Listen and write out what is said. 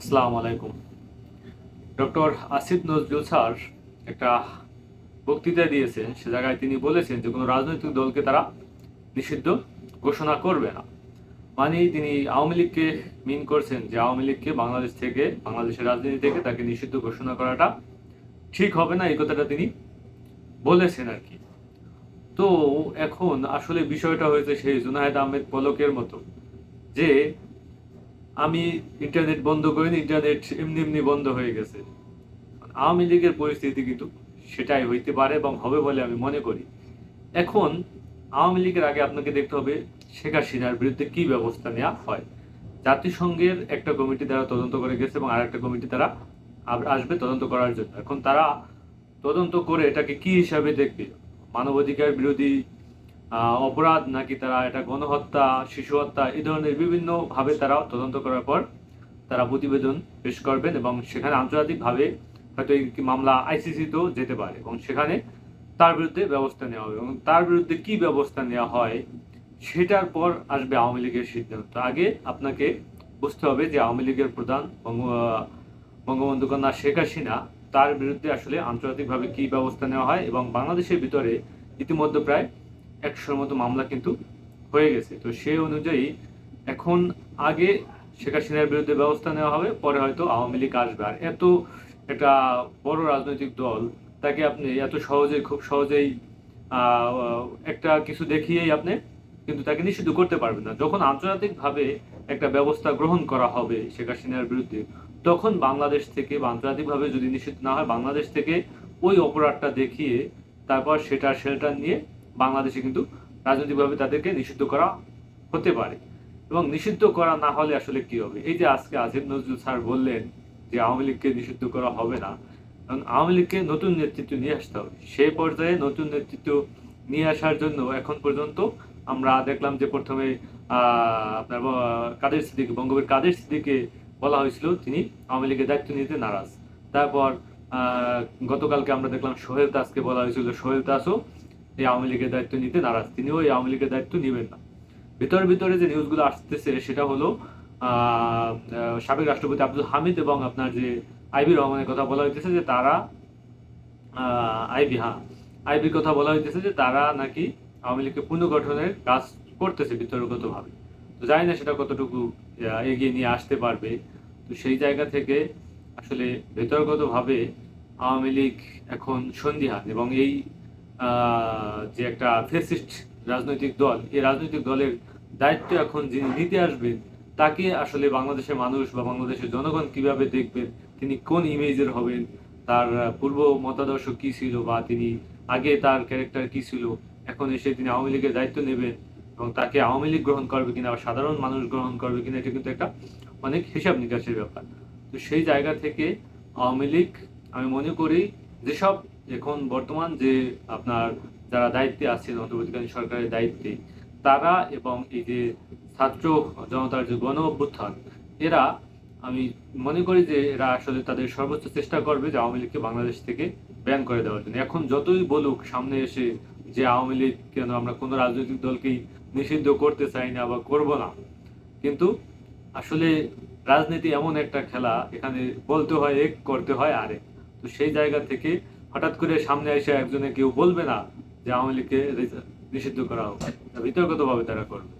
আসসালামু আলাইকুম। Doctor Asif Nazrul sir একটা বক্তৃতা দিয়েছেন, সে জায়গায় তিনি বলেছেন যে কোনো রাজনৈতিক দলকে তারা নিষিদ্ধ ঘোষণা করবে না। মানে তিনি আওয়ামী লীগকে মিন করছেন যে আওয়ামী লীগকে বাংলাদেশ থেকে, বাংলাদেশের রাজনীতি থেকে তাকে নিষিদ্ধ ঘোষণা করাটা ঠিক হবে না, এই কথাটা তিনি বলেছেন আর কি। তো এখন আসলে বিষয়টা হয়েছে সেই জুনাহেদ আহমেদ পলকের মতো যে আমি ইন্টারনেট বন্ধ করিনি ইন্টারনেট এমনি এমনি বন্ধ হয়ে গেছে। আওয়ামী লীগের পরিস্থিতি কিন্তু সেটাই হইতে পারে এবং হবে বলে আমি মনে করি। এখন আওয়ামী লীগের আগে আপনাকে দেখতে হবে শেখ হাসিনার বিরুদ্ধে কি ব্যবস্থা নেওয়া হয়। জাতিসংঘের একটা কমিটি দ্বারা তদন্ত করে গেছে এবং আর একটা কমিটি তারা আসবে তদন্ত করার জন্য। এখন তারা তদন্ত করে এটাকে কি হিসাবে দেখবে? মানবাধিকার বিরোধী অপরাধ নাকি তারা এটা গণহত্যা শিশু হত্যা এই ধরনের বিভিন্ন ভাবে তারা তদন্ত করার পর তারা প্রতিবেদন পেশ করবেন এবং সেখানে আন্তর্জাতিকভাবে হয়তো এই মামলা আইসিসিতেও যেতে পারে এবং সেখানে তার বিরুদ্ধে ব্যবস্থা নেওয়া হবে এবং তার বিরুদ্ধে কি ব্যবস্থা নেওয়া হয় সেটার পর আসবে আওয়ামী লীগের সিদ্ধান্ত। আগে আপনাকে বুঝতে হবে যে আওয়ামী লীগের প্রধান বঙ্গবন্ধু কন্যা শেখ হাসিনা তার বিরুদ্ধে আসলে আন্তর্জাতিকভাবে কি ব্যবস্থা নেওয়া হয় এবং বাংলাদেশের ভিতরে ইতিমধ্যে প্রায় একশোর মতো মামলা কিন্তু হয়ে গেছে। তো সেই অনুযায়ী এখন আগে শেখ হাসিনার বিরুদ্ধে ব্যবস্থা নেওয়া হবে, পরে হয়তো আওয়ামী লীগ আসবে। আর এত একটা বড় রাজনৈতিক দল, তাকে আপনি এত সহজেই খুব সহজেই একটা কিছু দেখিয়েই আপনি কিন্তু তাকে নিষিদ্ধ করতে পারবেন না। যখন আন্তর্জাতিকভাবে একটা ব্যবস্থা গ্রহণ করা হবে শেখ হাসিনার বিরুদ্ধে, তখন বাংলাদেশ থেকে বা আন্তর্জাতিকভাবে যদি নিষিদ্ধ না হয়, বাংলাদেশ থেকে ওই অপরাধটা দেখিয়ে তারপর সেটা শেল্টার নিয়ে বাংলাদেশে কিন্তু রাজনৈতিকভাবে তাদেরকে নিষিদ্ধ করা হতে পারে। এবং নিষিদ্ধ করা না হলে আসলে কি হবে? এই যে আজকে আজিম নজরুল স্যার বললেন যে আওয়ামী লীগকে নিষিদ্ধ করা হবে না কারণ আওয়ামী লীগকে নতুন নেতৃত্ব নিয়ে আসতে হবে। সেই পর্যায়ে নতুন নেতৃত্ব নিয়ে আসার জন্য এখন পর্যন্ত আমরা দেখলাম যে প্রথমে আপনার, কাদের সিদ্দিকে, বঙ্গবীর কাদের সিদ্দিকে বলা হয়েছিল, তিনি আওয়ামী লীগের দায়িত্ব নিতে নারাজ। তারপর গতকালকে আমরা দেখলাম সোহেল দাসকে বলা হয়েছিল, সোহেল দাসও এই আওয়ামী লীগের দায়িত্ব নিতে নারাজ। তিনিও এই আওয়ামী লীগের দায়িত্ব নেবেন না। ভিতরে ভিতরে যে নিউজগুলো আসতেছে, সেটা হলো সাবেক রাষ্ট্রপতি আব্দুল হামিদ এবং আপনার যে আইবি রহমানের কথা বলা হইতেছে যে তারা আইবি হ্যাঁ আইবির কথা বলা হইতেছে যে তারা নাকি আওয়ামী লীগকে পুনর্গঠনের কাজ করতেছে বিতর্কগতভাবে। তো জানি না সেটা কতটুকু এগিয়ে নিয়ে আসতে পারবে। তো সেই জায়গা থেকে আসলে ভেতরগতভাবে আওয়ামী লীগ এখন সন্দিহান এবং এই যে একটা ফেসিস্ট রাজনৈতিক দল এই রাজনৈতিক দলের দায়িত্ব এখন যিনি নিতে আসবেন, তাকে আসলে বাংলাদেশের মানুষ বা বাংলাদেশের জনগণ কীভাবে দেখবেন, তিনি কোন ইমেজের হবেন, তার পূর্ব মতাদর্শ কি ছিল বা তিনি আগে তার ক্যারেক্টার কি ছিল, এখন এসে তিনি আওয়ামী লীগের দায়িত্ব নেবেন এবং তাকে আওয়ামী লীগ গ্রহণ করবে কিনা বা সাধারণ মানুষ গ্রহণ করবে কিনা, এটা কিন্তু একটা অনেক হিসাব নিকাশের ব্যাপার। তো সেই জায়গা থেকে আওয়ামী লীগ, আমি মনে করি, যেসব এখন বর্তমান যে আপনার যারা দায়িত্বে আছেন, অন্তর্বর্তীকালীন সরকারের দায়িত্বে, তারা এবং এই যে ছাত্র জনতার যে গণ অভ্যুত্থান, এরা, আমি মনে করি যে এরা আসলে তাদের সর্বোচ্চ চেষ্টা করবে যে আওয়ামী লীগকে বাংলাদেশ থেকে ব্যান করে দেওয়ার জন্য। এখন যতই বলুক, সামনে এসে যে আওয়ামী লীগ কেন আমরা কোনো রাজনৈতিক দলকেই নিষিদ্ধ করতে চাই না বা করব না, কিন্তু আসলে রাজনীতি এমন একটা খেলা, এখানে বলতে হয় এক, করতে হয় আরেক। তো সেই জায়গা থেকে হঠাৎ করে সামনে এসে একজনে কেউ বলবে না যে আওয়ামী লীগকে নিষিদ্ধ করা হোক। বিতর্কতভাবে তারা করবে।